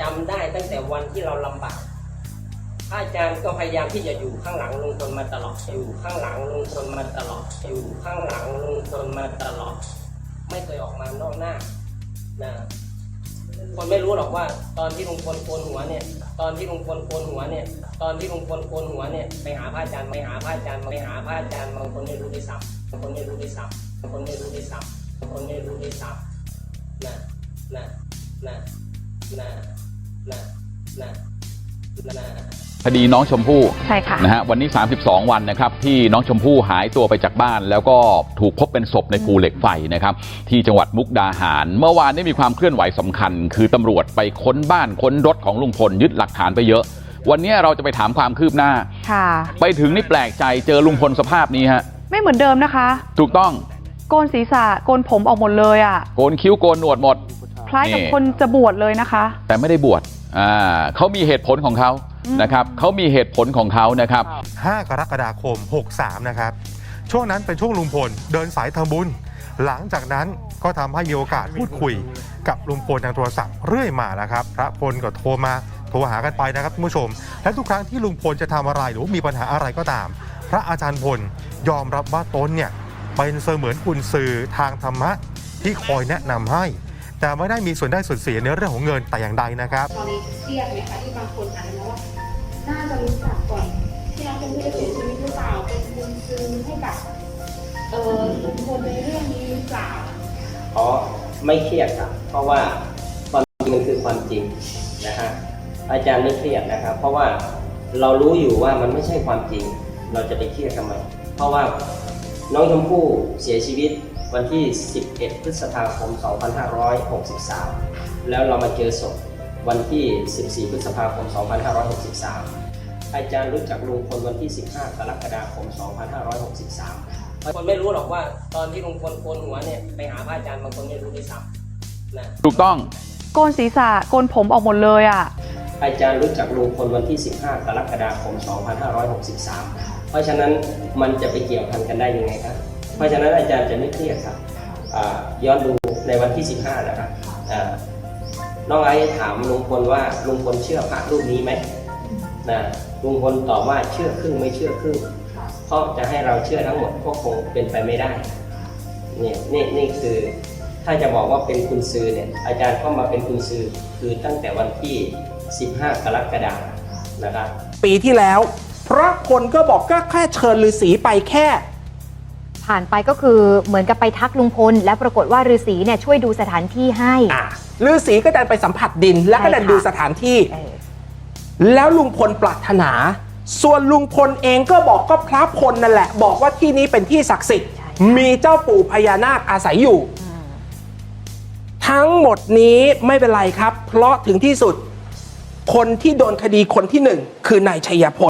จำได้ตั้งแต่วันที่เราลำบากพระอาจารย์ก็พยายามที่จะอยู่ข้างหลังลุงพลมาตลอด อยู่ข้างหลังลุงพลมาตลอด อยู่ข้างหลังลุงพลมาตลอด ไม่เคยออกมานอกหน้านะคนไม่รู้หรอกว่า ตอนที่ลุงพลโกนหัวเนี่ย ตอนที่ลุงพลโกนหัวเนี่ย ตอนที่ลุงพลโกนหัวเนี่ย ไปหาพระอาจารย์ไปหาพระอาจารย์ไปหาพระอาจารย์บางคนไม่รู้ด้วยซ้ำบางคนไม่รู้ด้วยซ้ำบางคนไม่รู้ด้วยซ้ำบางคนไม่รู้ด้วยซ้ำนะนะนะนะนะนะนะ คดีน้องชมพู่ใช่ค่ะนะฮะวันนี้ 32 วันนะครับที่น้องชมพู่หายตัวไปจากบ้าน แล้วก็ถูกพบเป็นศพในภูเหล็กไฟนะครับที่จังหวัดมุกดาหาร เมื่อวานได้มีความเคลื่อนไหวสำคัญ คือตำรวจไปค้นบ้านค้นรถของลุงพลยึดหลักฐานไปเยอะ วันนี้เราจะไปถามความคืบหน้าค่ะไปถึงนี่แปลกใจเจอลุงพลสภาพนี้ฮะไม่เหมือนเดิมนะคะ ถูกต้องโกนศีรษะโกนผมออกหมดเลยอะโกนคิ้วโกนหนวดหมด คล้ายกับนี่คนจะบวชเลยนะคะแต่ไม่ได้บวชอ่าเขามีเหตุผลของเขาอืมนะครับเขามีเหตุผลของเขานะครับ5กรกฎาคม 63 นะครับ ช่วงนั้นเป็นช่วงลุงพลเดินสายทำบุญ หลังจากนั้นก็ทำให้มีโอกาสพูดคุย กับลุงพลทางโทรศัพท์เรื่อยมานะครับ พระพลก็โทรมาโทรหากันไปนะครับคุณผู้ชม และทุกครั้งที่ลุงพลจะทำอะไรหรือว่ามีปัญหาอะไรก็ตาม พระอาจารย์พลยอมรับว่าตนเนี่ยเป็นเสมือนกุญสื่อทางธรรมะที่คอยแนะนำให้ แต่ไม่ได้มีส่วนได้ส่วนเสียในเรื่องของเงินแต่อย่างใดนะครับตอนนี้เครียดไหมคะที่บางคนอาจจะมองว่าน่าจะรู้จักก่อนที่น้องชมพู่จะเสียชีวิตหรือเปล่าเป็นบุญซื้อให้กับเออลุงพลในเรื่องนี้หรือเปล่าอ๋อไม่เครียดครับเพราะว่าความจริงมันคือความจริงนะฮะอาจารย์ไม่เครียดนะครับ เพราะว่าเรารู้อยู่ว่ามันไม่ใช่ความจริง เราจะไปเครียดทำไมเพราะว่าน้องชมพู่เสียชีวิต วันที่ 11 พฤษภาคม 2563 แล้วเรามาเจอศพวันที่ 14 พฤษภาคม 2563 อาจารย์รู้จักลุงพลวันที่ 15 กรกฎาคม 2563 คนไม่รู้หรอกว่าตอนที่ลุงพลโกนหัวเนี่ยไปหาพระอาจารย์บางคนไม่รู้ด้วยซ้ำนะถูกต้องโกนศีรษะโกนผมออกหมดเลยอะ อาจารย์รู้จักลุงพลวันที่ 15 กรกฎาคม 2563 เพราะฉะนั้นมันจะไปเกี่ยวพันกันได้ยังไงครับ เพราะฉะนั้นอาจารย์จะไม่เครียดครับอ่าย้อนดูในวันที่ 15 นะครับอ่าน้องไอ้ถามลุงพลว่าลุงพลเชื่อพระรูปนี้ไหมนะลุงพลตอบว่าเชื่อครึ่งไม่เชื่อครึ่งเพราะจะให้เราเชื่อทั้งหมดก็คงเป็นไปไม่ได้เนี่ยนี่นี่คือถ้าจะบอกว่าเป็นคุณซือเนี่ยอาจารย์เข้ามาเป็นคุณซือคือตั้งแต่วันที่ 15 กรกฎาคมนะครับปีที่แล้วพระพลก็บอกก็แค่เชิญฤาษีไปแค่ ผ่านไปก็คือเหมือนกับไปทักลุงพล แล้วปรากฏว่าฤาษีเนี่ยช่วยดูสถานที่ให้ อ่าฤาษีก็ดันไปสัมผัสดิน แล้วก็ดันใช่ค่ะดูสถานที่ เออ แล้วลุงพลปรารถนา ส่วนลุงพลเองก็บอกก็พระพลนั่นแหละ บอกว่าที่นี้เป็นที่ศักดิ์สิทธิ์มีเจ้าปู่พญานาคอาศัยอยู่ ทั้งหมดนี้ไม่เป็นไรครับ เพราะถึงที่สุด คนที่โดนคดีคนที่หนึ่งคือนายชัยพล